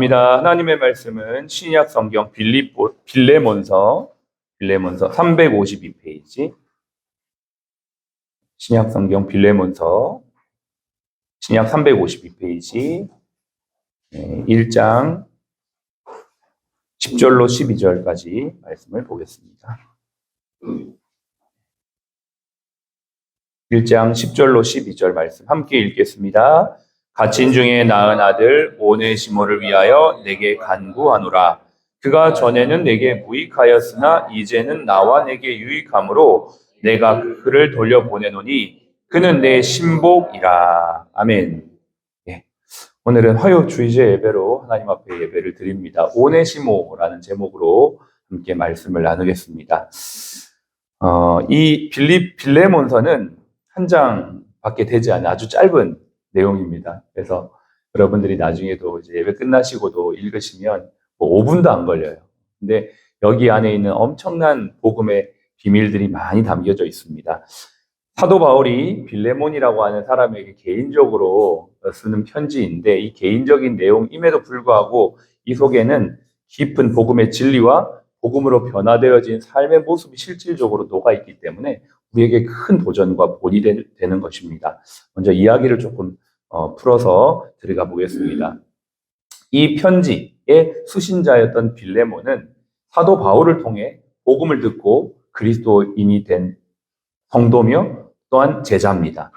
감사합니다. 하나님의 말씀은 신약 성경 빌립보, 빌레몬서, 빌레몬서 352페이지. 신약 성경 빌레몬서, 신약 352페이지, 1장 10절로 12절까지 말씀을 보겠습니다. 1장 10절로 12절 말씀 함께 읽겠습니다. 갇힌 중에 낳은 아들 오네시모를 위하여 내게 간구하노라. 그가 전에는 내게 무익하였으나 이제는 나와 내게 유익함으로 내가 그를 돌려보내노니 그는 내 신복이라. 아멘. 예. 오늘은 화요 주의제 예배로 하나님 앞에 예배를 드립니다. 오네시모라는 제목으로 함께 말씀을 나누겠습니다. 어, 이 빌립 빌레몬서는 한 장밖에 되지 않은 아주 짧은 내용입니다. 그래서 여러분들이 나중에도 이제 예배 끝나시고도 읽으시면 뭐 5분도 안 걸려요. 근데 여기 안에 있는 엄청난 복음의 비밀들이 많이 담겨져 있습니다. 사도 바울이 빌레몬이라고 하는 사람에게 개인적으로 쓰는 편지인데 이 개인적인 내용임에도 불구하고 이 속에는 깊은 복음의 진리와 복음으로 변화되어진 삶의 모습이 실질적으로 녹아 있기 때문에 우리에게 큰 도전과 본이 되, 는 것입니다. 먼저 이야기를 조금 어, 풀어서 들어가 보겠습니다. 이 편지의 수신자였던 빌레몬은 사도 바울을 통해 복음을 듣고 그리스도인이 된 성도며 또한 제자입니다.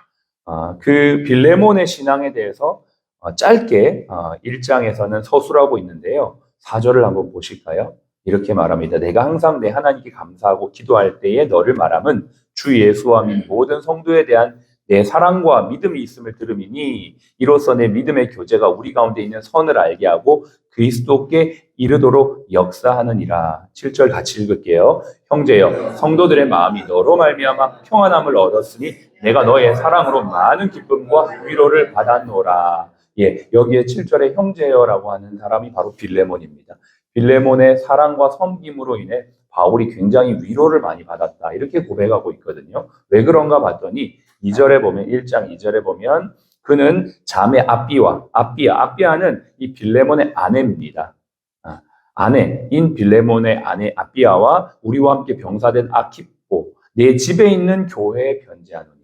어, 그 빌레몬의 신앙에 대해서 어, 짧게 어, 1장에서는 서술하고 있는데요. 4절을 한번 보실까요? 이렇게 말합니다. 내가 항상 내 하나님께 감사하고 기도할 때에 너를 말함은 주 예수와 민 모든 성도에 대한 내 사랑과 믿음이 있음을 들음이니 이로써 내 믿음의 교제가 우리 가운데 있는 선을 알게 하고 그리스도께 이르도록 역사하느니라. 7절 같이 읽을게요. 형제여 성도들의 마음이 너로 말미암아 평안함을 얻었으니 내가 너의 사랑으로 많은 기쁨과 위로를 받았노라. 예, 여기에 7절에 형제여라고 하는 사람이 바로 빌레몬입니다. 빌레몬의 사랑과 섬김으로 인해 바울이 굉장히 위로를 많이 받았다. 이렇게 고백하고 있거든요. 왜 그런가 봤더니 2절에 보면 1장 2절에 보면 그는 자매 아비와 아비아 아비아는 이 빌레몬의 아내입니다. 아, 아내인 빌레몬의 아내 아비아와 우리와 함께 병사된 아키포 내 집에 있는 교회에 변제하노니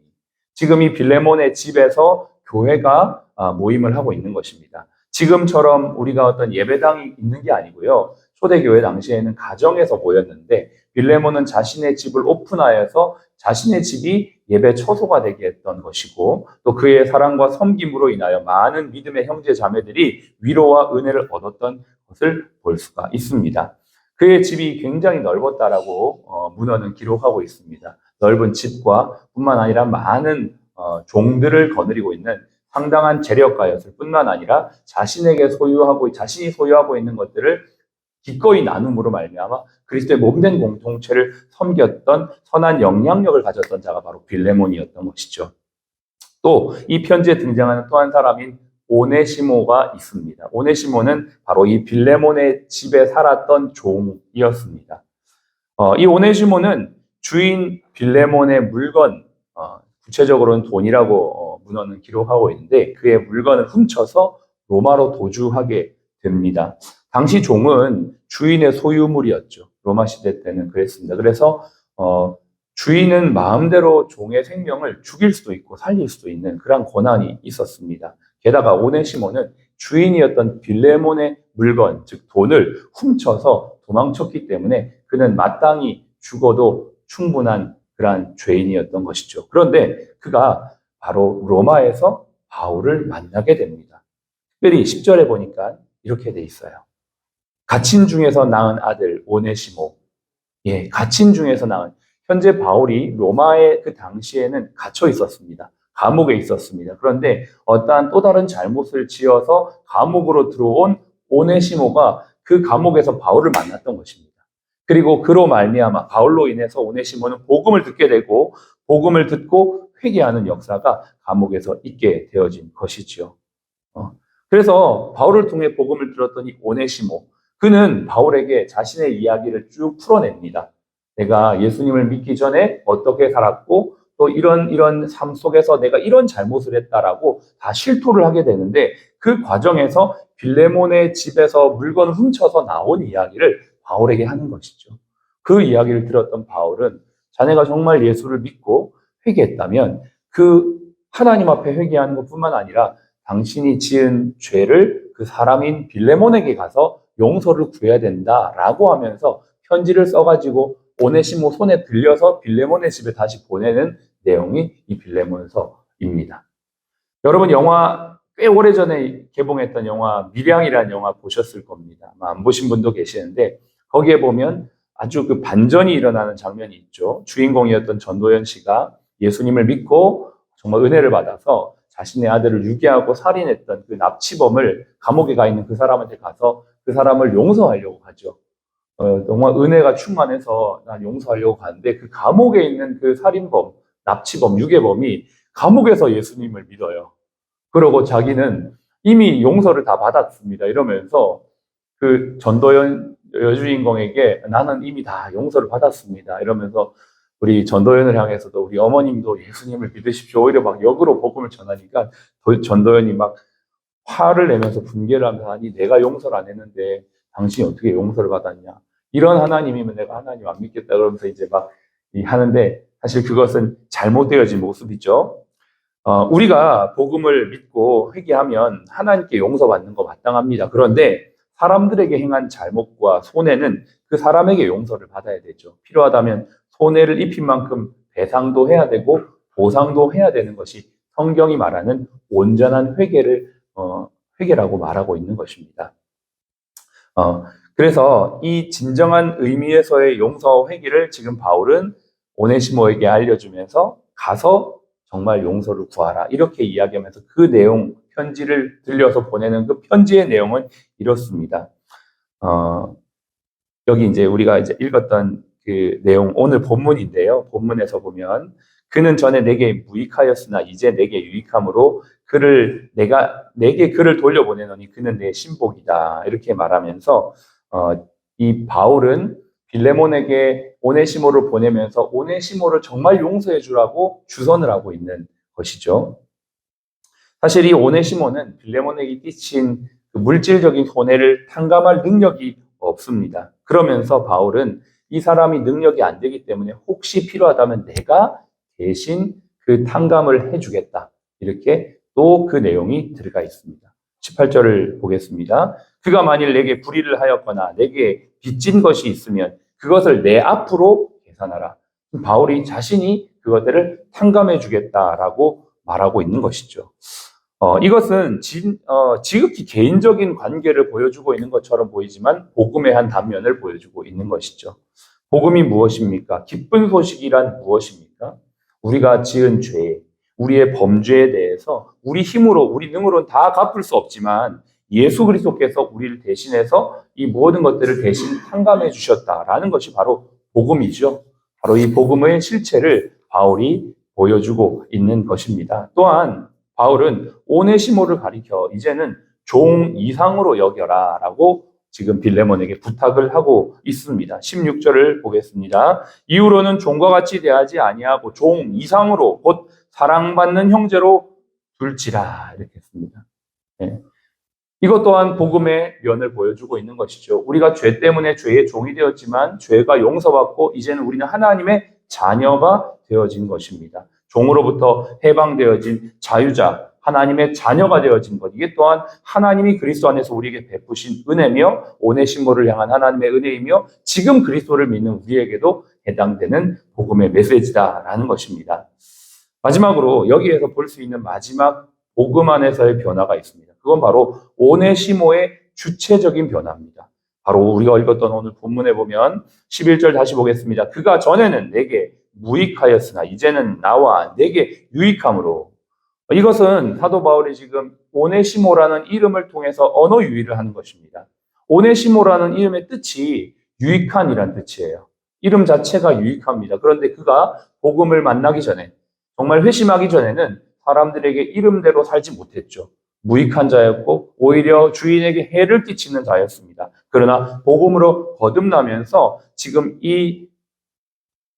지금 이 빌레몬의 집에서 교회가 아, 모임을 하고 있는 것입니다. 지금처럼 우리가 어떤 예배당이 있는 게 아니고요. 초대교회 당시에는 가정에서 모였는데 빌레몬은 자신의 집을 오픈하여서 자신의 집이 예배 처소가 되게 했던 것이고 또 그의 사랑과 섬김으로 인하여 많은 믿음의 형제 자매들이 위로와 은혜를 얻었던 것을 볼 수가 있습니다. 그의 집이 굉장히 넓었다라고 어, 문헌은 기록하고 있습니다. 넓은 집과 뿐만 아니라 많은 어, 종들을 거느리고 있는 상당한 재력가였을 뿐만 아니라 자신에게 소유하고 자신이 소유하고 있는 것들을 기꺼이 나눔으로 말미암아 그리스도의 몸된 공동체를 섬겼던 선한 영향력을 가졌던 자가 바로 빌레몬이었던 것이죠. 또 이 편지에 등장하는 또 한 사람인 오네시모가 있습니다. 오네시모는 바로 이 빌레몬의 집에 살았던 종이었습니다. 어, 이 오네시모는 주인 빌레몬의 물건, 어, 구체적으로는 돈이라고 어, 문헌은 기록하고 있는데 그의 물건을 훔쳐서 로마로 도주하게 됩니다. 당시 종은 주인의 소유물이었죠. 로마 시대 때는 그랬습니다. 그래서 어, 주인은 마음대로 종의 생명을 죽일 수도 있고 살릴 수도 있는 그런 권한이 있었습니다. 게다가 오네시모는 주인이었던 빌레몬의 물건, 즉 돈을 훔쳐서 도망쳤기 때문에 그는 마땅히 죽어도 충분한 그러한 죄인이었던 것이죠. 그런데 그가 바로 로마에서 바울을 만나게 됩니다. 특별히 10절에 보니까 이렇게 돼 있어요. 갇힌 중에서 낳은 아들 오네시모. 예, 갇힌 중에서 낳은 현재 바울이 로마의 그 당시에는 갇혀 있었습니다. 감옥에 있었습니다. 그런데 어떠한 또 다른 잘못을 지어서 감옥으로 들어온 오네시모가 그 감옥에서 바울을 만났던 것입니다. 그리고 그로 말미암아 바울로 인해서 오네시모는 복음을 듣게 되고 복음을 듣고 회개하는 역사가 감옥에서 있게 되어진 것이지요. 어. 그래서 바울을 통해 복음을 들었더니 오네시모 그는 바울에게 자신의 이야기를 쭉 풀어냅니다. 내가 예수님을 믿기 전에 어떻게 살았고 또 이런 이런 삶 속에서 내가 이런 잘못을 했다라고 다 실토를 하게 되는데 그 과정에서 빌레몬의 집에서 물건을 훔쳐서 나온 이야기를 바울에게 하는 것이죠. 그 이야기를 들었던 바울은 자네가 정말 예수를 믿고 회개했다면 그 하나님 앞에 회개하는 것뿐만 아니라 당신이 지은 죄를 그 사람인 빌레몬에게 가서 용서를 구해야 된다라고 하면서 편지를 써가지고 오네시모 손에 들려서 빌레몬의 집에 다시 보내는 내용이 이 빌레몬서입니다. 여러분 영화 꽤 오래전에 개봉했던 영화 밀양이라는 영화 보셨을 겁니다. 아마 안 보신 분도 계시는데 거기에 보면 아주 그 반전이 일어나는 장면이 있죠. 주인공이었던 전도연 씨가 예수님을 믿고 정말 은혜를 받아서 자신의 아들을 유괴하고 살인했던 그 납치범을 감옥에 가 있는 그 사람한테 가서 그 사람을 용서하려고 하죠. 어, 정말 은혜가 충만해서 난 용서하려고 가는데 그 감옥에 있는 그 살인범, 납치범, 유괴범이 감옥에서 예수님을 믿어요. 그러고 자기는 이미 용서를 다 받았습니다. 이러면서 그 전도연 여주인공에게 나는 이미 다 용서를 받았습니다. 이러면서 우리 전도연을 향해서도 우리 어머님도 예수님을 믿으십시오. 오히려 막 역으로 복음을 전하니까 도- 전도연이 막 화를 내면서 분개를 하면서 아니 내가 용서를 안 했는데 당신이 어떻게 용서를 받았냐. 이런 하나님이면 내가 하나님 안 믿겠다 그러면서 이제 막이 하는데 사실 그것은 잘못되어진 모습이죠. 어, 우리가 복음을 믿고 회개하면 하나님께 용서받는 거 마땅합니다. 그런데 사람들에게 행한 잘못과 손해는 그 사람에게 용서를 받아야 되죠. 필요하다면 손해를 입힌 만큼 배상도 해야 되고 보상도 해야 되는 것이 성경이 말하는 온전한 회개를 어, 회개라고 말하고 있는 것입니다. 어, 그래서 이 진정한 의미에서의 용서와 회개를 지금 바울은 오네시모에게 알려주면서 가서 정말 용서를 구하라 이렇게 이야기하면서 그 내용 편지를 들려서 보내는 그 편지의 내용은 이렇습니다. 어, 여기 이제 우리가 이제 읽었던 그 내용 오늘 본문인데요. 본문에서 보면 그는 전에 내게 무익하였으나 이제 내게 유익함으로 그를 내가 내게 그를 돌려보내노니 그는 내 신복이다 이렇게 말하면서 어, 이 바울은 빌레몬에게 오네시모를 보내면서 오네시모를 정말 용서해 주라고 주선을 하고 있는 것이죠. 사실 이 오네시모는 빌레몬에게 끼친 그 물질적인 손해를 탕감할 능력이 없습니다. 그러면서 바울은 이 사람이 능력이 안 되기 때문에 혹시 필요하다면 내가 대신 그 탕감을 해주겠다. 이렇게 또 그 내용이 들어가 있습니다. 18절을 보겠습니다. 그가 만일 내게 불의를 하였거나 내게 빚진 것이 있으면 그것을 내 앞으로 계산하라. 바울이 자신이 그것들을 탕감해 주겠다라고 말하고 있는 것이죠. 어, 이것은 진, 어, 지극히 개인적인 관계를 보여주고 있는 것처럼 보이지만 복음의 한 단면을 보여주고 있는 것이죠. 복음이 무엇입니까? 기쁜 소식이란 무엇입니까? 우리가 지은 죄, 우리의 범죄에 대해서 우리 힘으로, 우리 능으로는 다 갚을 수 없지만 예수 그리스도께서 우리를 대신해서 이 모든 것들을 대신 탕감해 주셨다라는 것이 바로 복음이죠. 바로 이 복음의 실체를 바울이 보여주고 있는 것입니다. 또한 바울은 오네시모를 가리켜 이제는 종 이상으로 여겨라 라고 지금 빌레몬에게 부탁을 하고 있습니다. 16절을 보겠습니다. 이후로는 종과 같이 대하지 아니하고 종 이상으로 곧 사랑받는 형제로 둘지라 이렇게 했습니다. 네. 이것 또한 복음의 면을 보여주고 있는 것이죠. 우리가 죄 때문에 죄의 종이 되었지만 죄가 용서받고 이제는 우리는 하나님의 자녀가 되어진 것입니다. 종으로부터 해방되어진 자유자, 하나님의 자녀가 되어진 것. 이게 또한 하나님이 그리스도 안에서 우리에게 베푸신 은혜며 오네시모를 향한 하나님의 은혜이며 지금 그리스도를 믿는 우리에게도 해당되는 복음의 메시지다라는 것입니다. 마지막으로 여기에서 볼 수 있는 마지막 복음 안에서의 변화가 있습니다. 그건 바로 오네시모의 주체적인 변화입니다. 바로 우리가 읽었던 오늘 본문에 보면 11절 다시 보겠습니다. 그가 전에는 내게 무익하였으나 이제는 나와 내게 유익함으로 이것은 사도 바울이 지금 오네시모라는 이름을 통해서 언어 유희를 하는 것입니다. 오네시모라는 이름의 뜻이 유익한이란 뜻이에요. 이름 자체가 유익합니다. 그런데 그가 복음을 만나기 전에 정말 회심하기 전에는 사람들에게 이름대로 살지 못했죠. 무익한 자였고 오히려 주인에게 해를 끼치는 자였습니다. 그러나 복음으로 거듭나면서 지금 이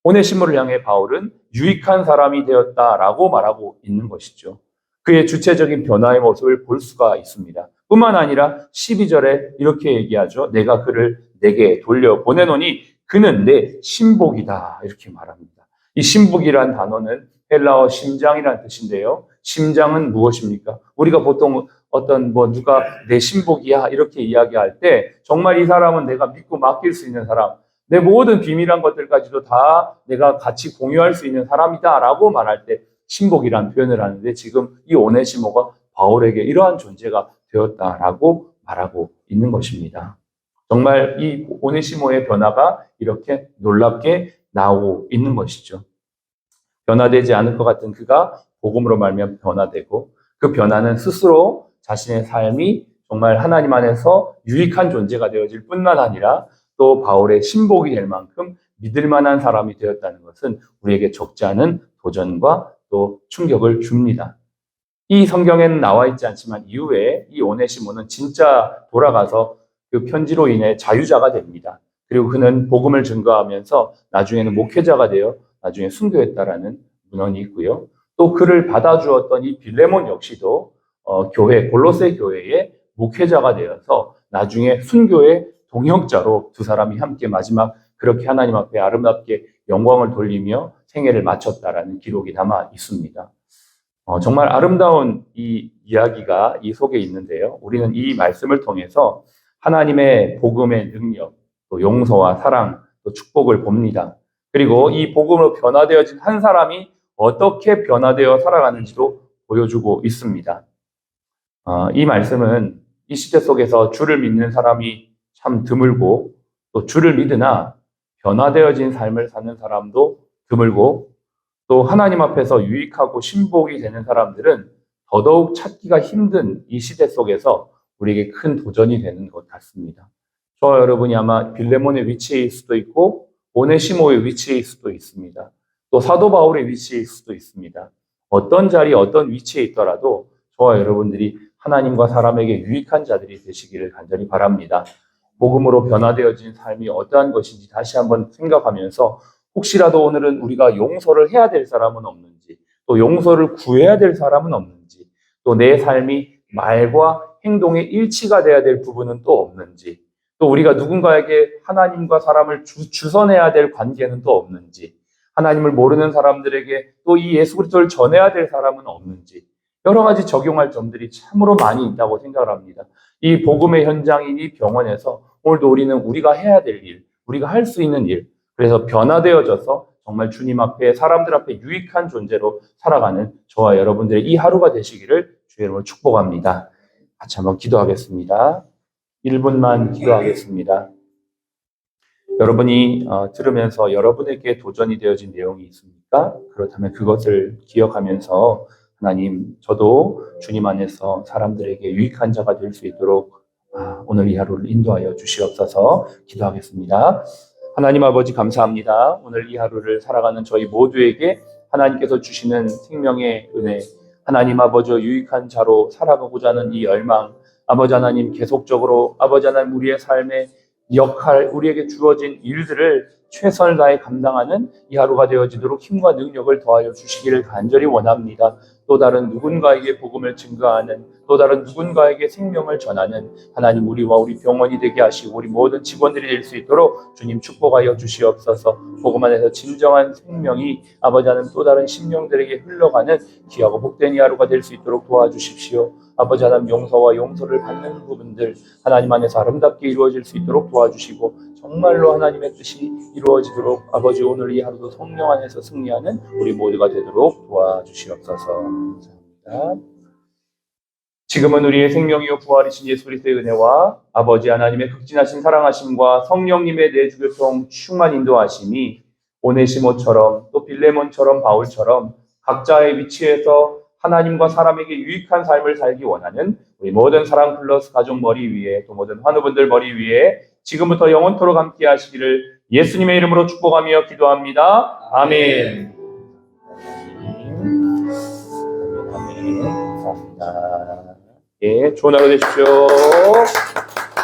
오네시모를 향해 바울은 유익한 사람이 되었다라고 말하고 있는 것이죠. 그의 주체적인 변화의 모습을 볼 수가 있습니다. 뿐만 아니라 12절에 이렇게 얘기하죠. 내가 그를 내게 돌려 보내노니 그는 내 신복이다. 이렇게 말합니다. 이 신복이란 단어는 헬라어 심장이란 뜻인데요. 심장은 무엇입니까? 우리가 보통 어떤 뭐 누가 내 신복이야 이렇게 이야기할 때 정말 이 사람은 내가 믿고 맡길 수 있는 사람, 내 모든 비밀한 것들까지도 다 내가 같이 공유할 수 있는 사람이다라고 말할 때 신복이란 표현을 하는데 지금 이 오네시모가 바울에게 이러한 존재가 되었다라고 말하고 있는 것입니다. 정말 이 오네시모의 변화가 이렇게 놀랍게 나오고 있는 것이죠. 변화되지 않을 것 같은 그가 복음으로 말면 변화되고 그 변화는 스스로 자신의 삶이 정말 하나님 안에서 유익한 존재가 되어질 뿐만 아니라 또 바울의 신복이 될 만큼 믿을 만한 사람이 되었다는 것은 우리에게 적지 않은 도전과 또 충격을 줍니다. 이 성경에는 나와 있지 않지만 이후에 이 오네시모는 진짜 돌아가서 그 편지로 인해 자유자가 됩니다. 그리고 그는 복음을 증거하면서 나중에는 목회자가 되어 나중에 순교했다라는 문헌이 있고요. 또 그를 받아주었던 이 빌레몬 역시도 어, 교회 골로새 교회의 목회자가 되어서 나중에 순교의 동역자로 두 사람이 함께 마지막 그렇게 하나님 앞에 아름답게 영광을 돌리며 생애를 마쳤다라는 기록이 남아 있습니다. 어, 정말 아름다운 이 이야기가 이 속에 있는데요. 우리는 이 말씀을 통해서 하나님의 복음의 능력, 또 용서와 사랑, 또 축복을 봅니다. 그리고 이 복음으로 변화되어진 한 사람이 어떻게 변화되어 살아가는지도 보여주고 있습니다. 어, 이 말씀은 이 시대 속에서 주를 믿는 사람이 참 드물고 또 주를 믿으나 변화되어진 삶을 사는 사람도 드물고 또 하나님 앞에서 유익하고 신복이 되는 사람들은 더더욱 찾기가 힘든 이 시대 속에서 우리에게 큰 도전이 되는 것 같습니다. 저와 여러분이 아마 빌레몬의 위치일 수도 있고 오네시모의 위치일 수도 있습니다. 또 사도 바울의 위치일 수도 있습니다. 어떤 자리, 어떤 위치에 있더라도 저와 여러분들이 하나님과 사람에게 유익한 자들이 되시기를 간절히 바랍니다. 복음으로 변화되어진 삶이 어떠한 것인지 다시 한번 생각하면서 혹시라도 오늘은 우리가 용서를 해야 될 사람은 없는지, 또 용서를 구해야 될 사람은 없는지, 또 내 삶이 말과 행동의 일치가 돼야 될 부분은 또 없는지, 또 우리가 누군가에게 하나님과 사람을 주, 주선해야 될 관계는 또 없는지, 하나님을 모르는 사람들에게 또 이 예수 그리스도를 전해야 될 사람은 없는지, 여러 가지 적용할 점들이 참으로 많이 있다고 생각을 합니다. 이 복음의 현장인 이 병원에서 오늘도 우리는 우리가 해야 될 일, 우리가 할 수 있는 일, 그래서 변화되어져서 정말 주님 앞에 사람들 앞에 유익한 존재로 살아가는 저와 여러분들의 이 하루가 되시기를 주의 이름으로 축복합니다. 같이 한번 기도하겠습니다. 1분만 기도하겠습니다. 여러분이 어, 들으면서 여러분에게 도전이 되어진 내용이 있습니까? 그렇다면 그것을 기억하면서 하나님, 저도 주님 안에서 사람들에게 유익한 자가 될 수 있도록 아, 오늘 이 하루를 인도하여 주시옵소서 기도하겠습니다. 하나님 아버지 감사합니다. 오늘 이 하루를 살아가는 저희 모두에게 하나님께서 주시는 생명의 은혜, 하나님 아버지 유익한 자로 살아가고자 하는 이 열망, 아버지 하나님 계속적으로 아버지 하나님 우리의 삶의 역할, 우리에게 주어진 일들을 최선을 다해 감당하는 이 하루가 되어지도록 힘과 능력을 더하여 주시기를 간절히 원합니다. 또 다른 누군가에게 복음을 증거하는 또 다른 누군가에게 생명을 전하는 하나님 우리와 우리 병원이 되게 하시고 우리 모든 직원들이 될 수 있도록 주님 축복하여 주시옵소서 복음 안에서 진정한 생명이 아버지 하나님 또 다른 심령들에게 흘러가는 귀하고 복된 이 하루가 될 수 있도록 도와주십시오. 아버지 하나님 용서와 용서를 받는 부분들 하나님 안에서 아름답게 이루어질 수 있도록 도와주시고 정말로 하나님의 뜻이 이루어지도록 아버지 오늘 이 하루도 성령 안에서 승리하는 우리 모두가 되도록 도와주시옵소서 감사합니다. 지금은 우리의 생명이요 부활이신 예수 그리스도의 은혜와 아버지 하나님의 극진하신 사랑하심과 성령님의 내주교통 충만 인도하심이 오네시모처럼 또 빌레몬처럼 바울처럼 각자의 위치에서 하나님과 사람에게 유익한 삶을 살기 원하는 우리 모든 사랑 플러스 가족 머리 위에 또 모든 환우분들 머리 위에 지금부터 영원토록 함께 하시기를 예수님의 이름으로 축복하며 기도합니다. 아멘. 아멘. 감사합니다. 예, 좋은 하루 되십시오.